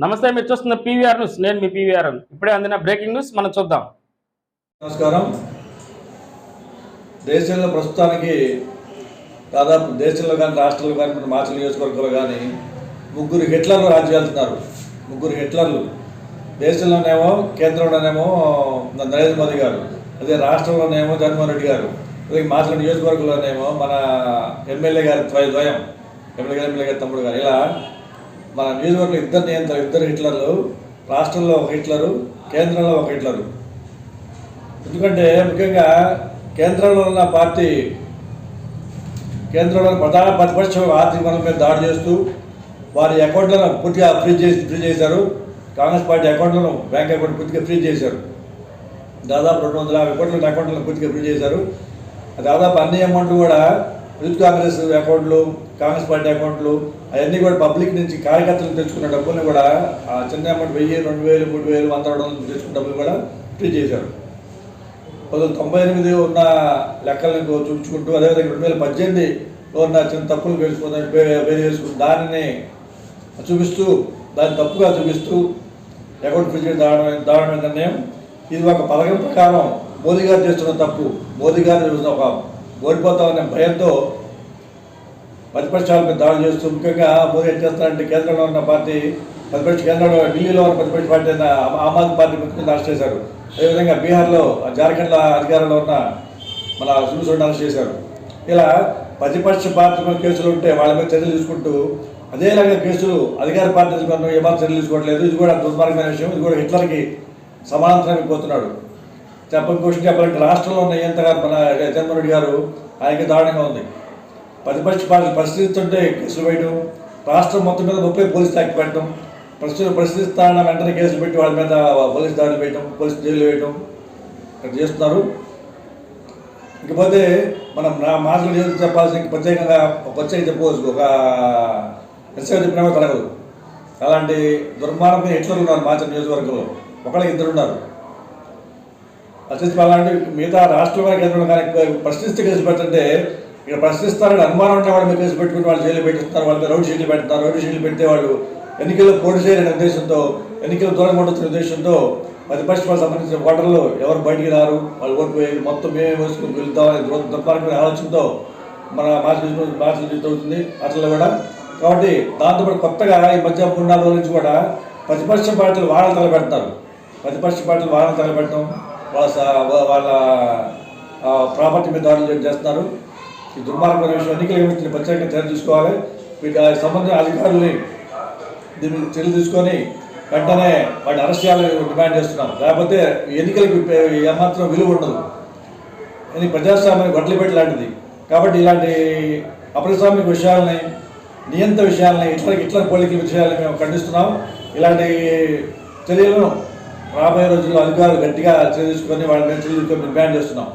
నమస్తే మీరు చూస్తున్న పీవీఆర్ న్యూస్. నేను మీ పీవీఆర్ ఇప్పుడే అందిన బ్రేకింగ్ న్యూస్ మనం చూద్దాం. నమస్కారం. దేశంలో ప్రస్తుతానికి దాదాపు దేశంలో కానీ రాష్ట్రంలో కానీ మన మార్చల్ నియోజకవర్గంలో కానీ ముగ్గురు హిట్లర్లు రాజ్యాలుతున్నారు వెళ్తున్నారు ముగ్గురు హిట్లర్లు. దేశంలోనేమో కేంద్రంలోనేమో నరేంద్ర మోదీ గారు అదే రాష్ట్రంలోనేమో జగన్మోహన్ రెడ్డి గారు అలాగే మాచల నియోజకవర్గంలోనేమో మన ఎమ్మెల్యే గారి ద్వయ ద్వయం ఎమ్మెల్యే గారు ఎమ్మెల్యే గారి తమ్ముడు గారు ఇలా మన నియోజకవర్గంలో ఇద్దరు నియంత్రణ ఇద్దరు హిట్లర్లు రాష్ట్రంలో ఒక హిట్లరు కేంద్రంలో ఒక హిట్లరు. ఎందుకంటే ముఖ్యంగా కేంద్రంలో ఉన్న పార్టీ కేంద్రంలో ప్రధాన ప్రతిపక్షం ఆర్థిక వనరుల మీద దాడి చేస్తూ వారి అకౌంట్లను పూర్తిగా ఫ్రీ చేసి ఫ్రీ చేశారు. కాంగ్రెస్ పార్టీ అకౌంట్లను బ్యాంక్ అకౌంట్ పూర్తిగా ఫ్రీ చేశారు. దాదాపు రెండు వందల యాభై కోట్ల అకౌంట్లను పూర్తిగా ఫ్రీ చేశారు. దాదాపు అన్ని అమౌంట్లు కూడా యూత్ కాంగ్రెస్ అకౌంట్లు కాంగ్రెస్ పార్టీ అకౌంట్లు అవన్నీ కూడా పబ్లిక్ నుంచి కార్యకర్తలు తెచ్చుకున్న డబ్బుల్ని కూడా ఆ చిన్న అమౌంట్ వెయ్యి రెండు వేలు మూడు వేలు వంద రెండు వందలు తెచ్చుకున్న డబ్బులు కూడా ఫ్రీ చేశారు. పంతొమ్మిది తొంభై ఎనిమిది ఉన్న లెక్కలను చూపించుకుంటూ అదేవిధంగా రెండు వేల పద్దెనిమిదిలో ఉన్న చిన్న తప్పులు వేసుకుందాం వేరు చేసుకుని దానిని చూపిస్తూ దాన్ని తప్పుగా చూపిస్తూ అకౌంట్ ఫ్రీ చేయడం దారుణమైన దారుణమైన నిర్ణయం. ఇది ఒక పథకం ప్రకారం మోదీ గారు చేస్తున్న తప్పు. మోదీ గారు ఒక ఓడిపోతామనే భయంతో ప్రతిపక్షాలపై దాడి చేస్తూ ముఖ్యంగా మోదీ ఏం చేస్తారంటే కేంద్రంలో ఉన్న పార్టీ ప్రతిపక్ష కేంద్రంలో ఢిల్లీలో ఉన్న ప్రతిపక్ష పార్టీ అయిన ఆమ్ ఆద్మీ పార్టీ ముఖ్యమంత్రి అరెస్ట్ చేశారు. అదేవిధంగా బీహార్లో జార్ఖండ్లో అధికారంలో ఉన్న మన సుమిసోడిని అరెస్ట్ చేశారు. ఇలా ప్రతిపక్ష పార్టీ కేసులు ఉంటే వాళ్ళ మీద చర్యలు తీసుకుంటూ అదేలాగా కేసులు అధికార పార్టీ ఏమాత్రం చర్యలు తీసుకోవట్లేదు. ఇది కూడా దుర్మార్గమైన విషయం. ఇది కూడా హిట్లర్కి సమానంతరం పోతున్నాడు. చెప్పని క్వశ్చన్ చెప్పాలంటే రాష్ట్రంలో ఉన్న ఎంతగా మన జగన్మోహన్ రెడ్డి గారు ఆయనకి దారుణంగా ఉంది. ప్రతిపక్ష పార్టీలు పరిశీలిస్తుంటే కేసులు వేయడం రాష్ట్రం మొత్తం మీద ముప్పై పోలీస్ యాక్ట్ పెట్టడం ప్రస్తుతం పరిశీలిస్తాన వెంటనే కేసులు పెట్టి వాళ్ళ మీద పోలీస్ దాడులు వేయటం పోలీస్ జైలు వేయటం ఇక్కడ చేస్తున్నారు. ఇకపోతే మనం నా మాటలు చెప్పాల్సిన ప్రత్యేకంగా ఒక ప్రత్యేకంగా చెప్పుకోవచ్చు ఒక ఎస్ఐ చెప్పినా తరగదు అలాంటి దుర్మార్గం ఎట్లా ఉన్నారు మాచర్ నియోజకవర్గంలో? ఒకళ్ళకి ఇద్దరు ఉన్నారు అత్యంత మిగతా రాష్ట్రంలో కేంద్రంలో కానీ ప్రశ్నిస్తే కేసు పెట్టంటే ఇక్కడ ప్రశ్నిస్తారని అనుమానం ఉంటే వాళ్ళ మీద కేసు పెట్టుకుని వాళ్ళు జైలు పెట్టిస్తారు వాళ్ళ మీద రౌడ్ షీట్లు పెడతారు రౌడ్ షీట్లు పెడితే వాళ్ళు ఎన్నికల్లో పోటీ చేయాలనే ఉద్దేశంతో ఎన్నికలు దూరంగా ఉండొచ్చిన ఉద్దేశంతో ప్రతిపక్షాలకు సంబంధించిన ఓటర్లు ఎవరు బయటికి రారు వాళ్ళు ఓటు వేయాలి మొత్తం మేమే వేసుకుని వెళ్తామని దుర్- దుర్మార్గమైన ఆలోచనతో మన మార్చి మార్చి అవుతుంది అట్లా కూడా. కాబట్టి దాంతోపాటు కొత్తగా ఈ మధ్య మూడు నాలుగు నుంచి కూడా ప్రతిపక్ష పార్టీలు వాహనాలు తలపెడతారు. ప్రతిపక్ష పార్టీలు వాహనాలు తలపెట్టడం వాళ్ళ స- వాళ్ళ ప్రాపర్టీ మీద దాడులు చేస్తున్నారు. ఈ దుర్మార్గమైన విషయం ఎన్నికల కమిషన్ ప్రత్యేకంగా చర్య తీసుకోవాలి. వీటి సంబంధించిన అధికారులని దీని చర్య తీసుకొని వెంటనే వాటిని అరెస్ట్ చేయాలని డిమాండ్ చేస్తున్నాం. లేకపోతే ఎన్నికలకు ఎన్నికలకి ఏమాత్రం విలువ ఉండదు. ఇది ప్రజాస్వామ్యం గొడ్లపెట్టి లాంటిది. కాబట్టి ఇలాంటి అప్రజాస్వామిక విషయాలని నియంత విషయాలని ఇట్లా ఇట్లా పోలికల విషయాలని మేము ఖండిస్తున్నాం. ఇలాంటి చర్యలను రాబోయే రోజుల్లో అధికారులు గట్టిగా చర్య వాళ్ళని వాళ్ళ డిమాండ్ చేస్తున్నాం.